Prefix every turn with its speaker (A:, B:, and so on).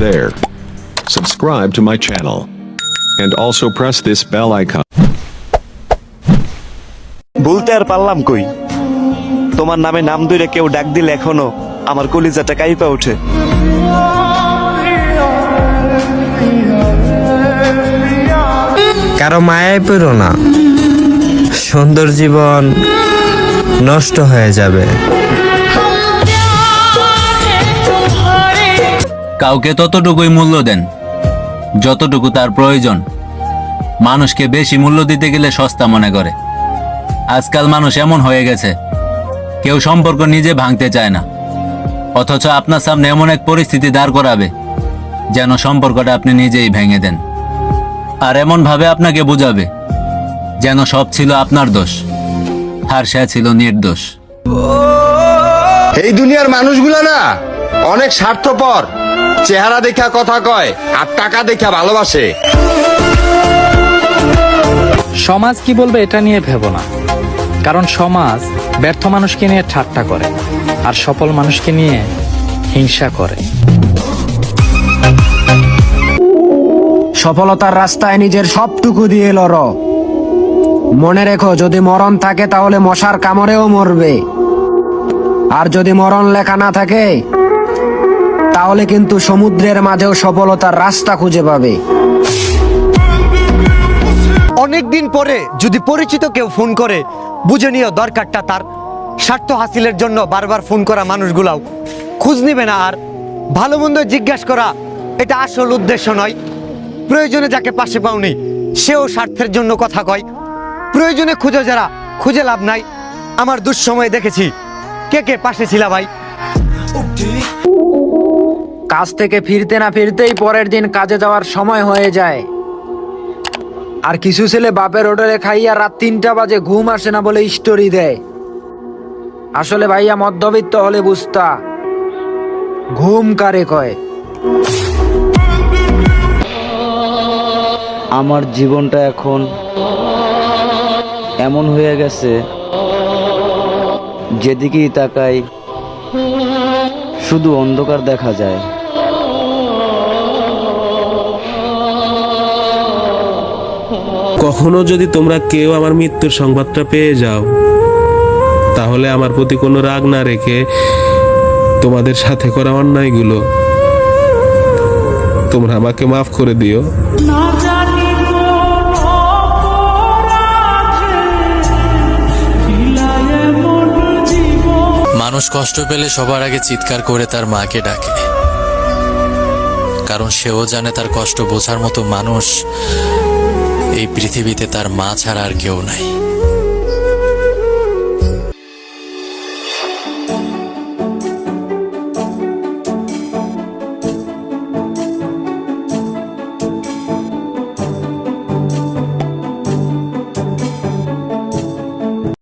A: there. Subscribe to my channel. And also press this bell icon.
B: বলতে আর পারলাম কই তোমার নামে নাম ধরে কেউ ডাক দিলে এখনও আমার কলিজাটা কাইপা ওঠে
C: কারও মায়ায় পেরো না সুন্দর জীবন নষ্ট হয়ে যাবে
D: কাউকে ততটুকুই মূল্য দেন, যতটুকু তার প্রয়োজন। মানুষকে বেশি মূল্য দিতে গেলে সস্তা মনে করে। আজকাল মানুষ এমন হয়ে গেছে, কেউ সম্পর্ক নিজে ভাঙতে চায় না, অথচ আপনার সামনে এমন এক পরিস্থিতি দাঁড় করাবে, যেন সম্পর্কটা আপনি নিজেই ভেঙে দেন। আর এমনভাবে আপনাকে বোঝাবে, যেন সব ছিল আপনার দোষ, আর সে ছিল নির্দোষ।
E: এই দুনিয়ার মানুষগুলো না অনেক স্বার্থপর। চেহারা দেখা কথা কয় আর টাকা দেখা ভালোবাসে।
F: সমাজ কি বলবে এটা নিয়ে ভেবো না। কারণ সমাজ ব্যর্থ মানুষকে নিয়ে ঠাট্টা করে আর সফল মানুষকে নিয়ে হিংসা করে।
C: সফলতার রাস্তায় নিজের সবটুকু দিয়ে লড়ো। মনে রেখো যদি মরণ থাকে তাহলে মশার কামড়েও মরবে। আর যদি মরণ লেখা না থাকে তাহলে কিন্তু সমুদ্রের মাঝেও সফলতার রাস্তা খুঁজে পাবে।
G: অনেক দিন পরে যদি পরিচিত কেউ ফোন করে, বুঝে নিও দরকারটা তার। স্বার্থ হাসিলের জন্য বারবার ফোন করা মানুষগুলাও। খোঁজ নিবে না আর। ভালো মন্দ জিজ্ঞাসা করা, এটা আসল উদ্দেশ্য নয়। প্রয়োজনে যাকে পাশে পাওনি, সেও স্বার্থের জন্য কথা কয়। প্রয়োজনে খুঁজে যারা, খুঁজে লাভ নাই। আমার দুঃসময়ে দেখেছি, কে কে পাশে ছিলা ভাই?
C: কাজ থেকে ফিরতে না ফিরতেই পরের দিন কাজে যাওয়ার সময় হয়ে যায়। আর কিছু ছেলে বাপের হোটেলে খাইয়া রাত তিনটা বাজে ঘুম আসে না বলে স্টোরি দেয়। আসলে ভাইয়া মধ্যবিত্ত হলে বুঝতা, ঘুম কারে কয়?
H: আমার জীবনটা এখন এমন হয়ে গেছে, যেদিকেই তাকাই, শুধু অন্ধকার দেখা যায়।
I: কখনো যদি তোমরা কেউ আমার মৃত্যুর সংবাদটা পেয়ে যাও তাহলে আমার প্রতি কোনো রাগ না রেখে তোমাদের সাথে করা অন্যায়গুলো তোমরা আমাকে মাফ করে দিও।
J: মানুষ কষ্ট পেলে সবার আগে চিৎকার করে তার মাকে ডাকে। কারণ সেও জানে তার কষ্ট বোঝার মতো মানুষ এই পৃথিবীতে তার মা ছাড়া আর কেউ নাই।